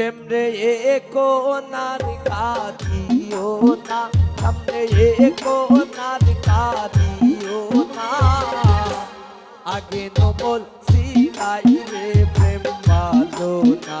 সেমরে এ কোনার কাঁদিও না, সামনে এ কোনার কাঁদিও না। আগে নবল সিলাই রে প্রেম পালো না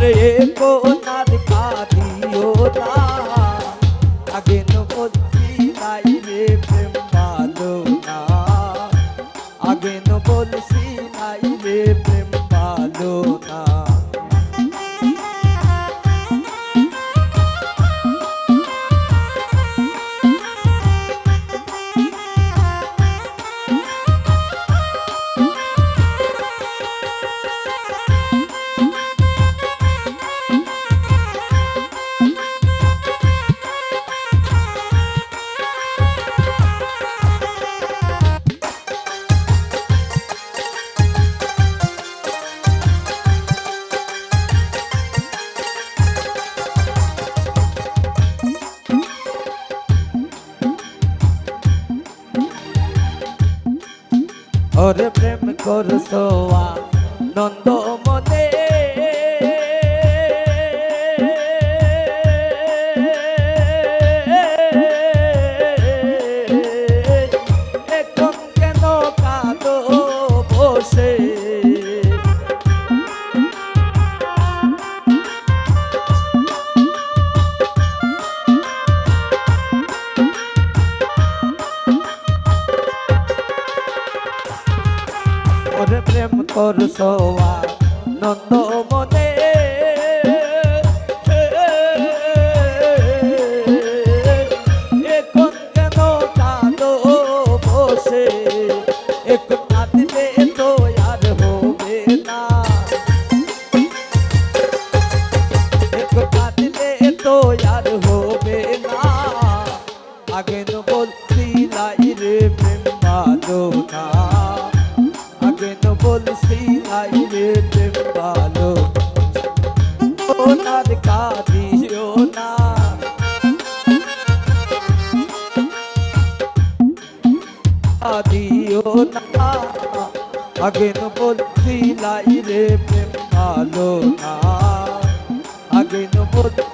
রে কো নার কাঁদিও না ওরে প্রেম করছ নন্দ করছ নন্দ আগেন বলছি লাই রে প্রেম আলো না। আগেন বলছি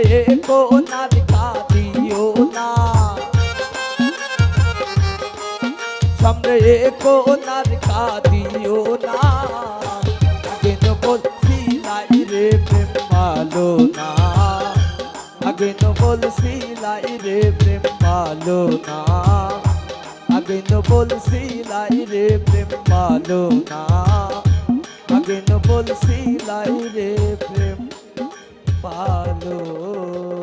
সামনে কোনার কাঁদিও না সামনে কোনার কাঁদিও না আগে বলছি নাই রে প্রেম ভালো না আগে বলছি নাই রে প্রেম ভালো না আগে বলছি নাই রে প্রেম ভালো না আগে বলছি নাই রে প্রেম পালো।